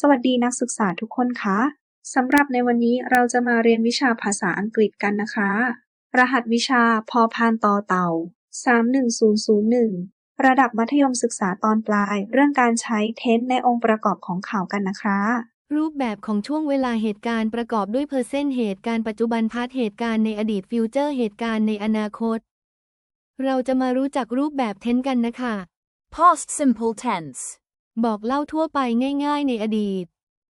สวัสดีนักศึกษาทุกคนคะสำหรับในวันนี้เราจะมาเรียนวิชาภาษาอังกฤษกันนะคะ รหัสวิชาพอพานต่อเต่า 31001 ระดับมัธยมศึกษาตอนปลาย เรื่องการใช้เทนส์ในองค์ประกอบของข่าวกันนะคะ รูปแบบของช่วงเวลาเหตุการณ์ประกอบด้วยเพอร์เซนต์เหตุการณ์ปัจจุบันพาร์ทเหตุการณ์ในอดีตฟิวเจอร์เหตุการณ์ในอนาคต เราจะมารู้จักรูปแบบเทนส์กันนะคะ Past simple tense. บอกเล่าทั่วไปง่ายๆในอดีต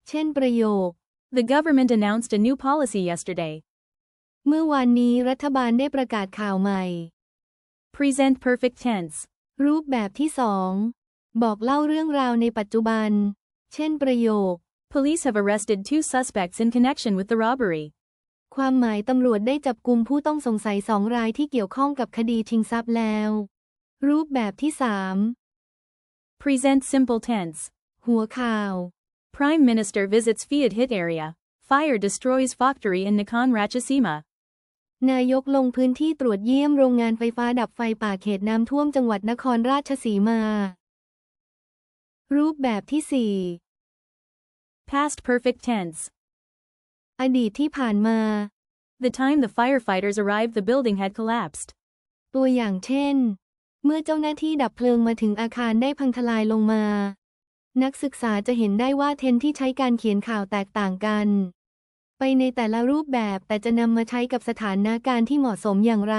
เช่นประโยค The government announced a new policy yesterday. เมื่อวานนี้รัฐบาลได้ประกาศข่าวใหม่ Present perfect tense. รูปแบบที่สองบอกเล่าเรื่องราวในปัจจุบัน เช่นประโยค Police have arrested two suspects in connection with the robbery. ความหมายตำรวจได้จับกุมผู้ต้องสงสัยสองรายที่เกี่ยวข้องกับคดีชิงทรัพย์แล้ว รูปแบบที่สาม Present simple tense. หัวข่าว Prime Minister visits Fiat hit area. Fire destroys factory in Nakhon Ratchasima. นายกลงพื้นที่ตรวจเยี่ยมโรงงานไฟฟ้าดับไฟป่าเขตน้ำท่วมจังหวัดนครราชสีมา รูปแบบที่สี่ Past perfect tense. อดีตที่ผ่านมา The time the firefighters arrived, the building had collapsed. ตัวอย่างเช่น เมื่อเจ้าหน้าที่ดับเพลิงมาถึงอาคารได้พังทลายลงมา นักศึกษาจะเห็นได้ว่าเทนที่ใช้การเขียนข่าวแตกต่างกัน ไปในแต่ละรูปแบบแต่จะนำมาใช้กับสถานการณ์ที่เหมาะสมอย่างไร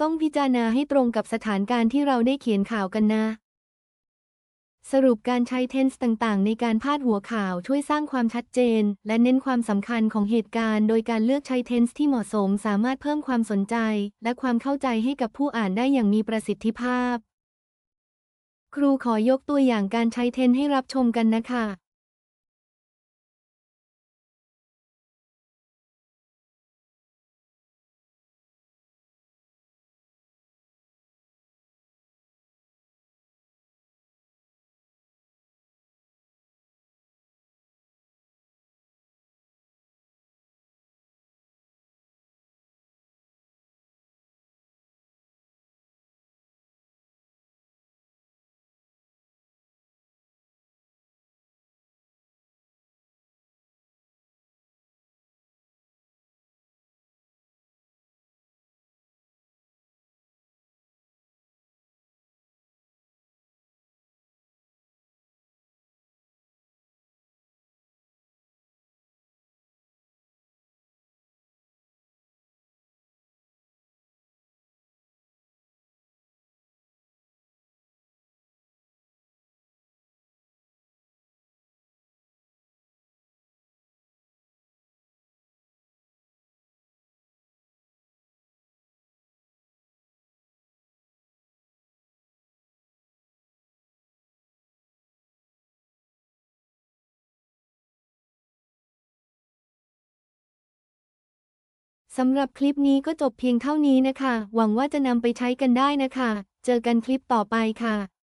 ต้องพิจารณาให้ตรงกับสถานการณ์ที่เราได้เขียนข่าวกันนะ สรุปการใช้เทนส์ต่างๆ ในการพาดหัวข่าวช่วยสร้างความชัดเจน และเน้นความสำคัญของเหตุการณ์ โดยการเลือกใช้เทนส์ที่เหมาะสมสามารถเพิ่มความสนใจ และความเข้าใจให้กับผู้อ่านได้อย่างมีประสิทธิภาพ ครูขอยกตัวอย่างการใช้เทนส์ให้รับชมกันนะคะ สำหรับคลิปนี้ก็จบเพียงเท่านี้นะคะ หวังว่าจะนำไปใช้กันได้นะคะ เจอกันคลิปต่อไปค่ะ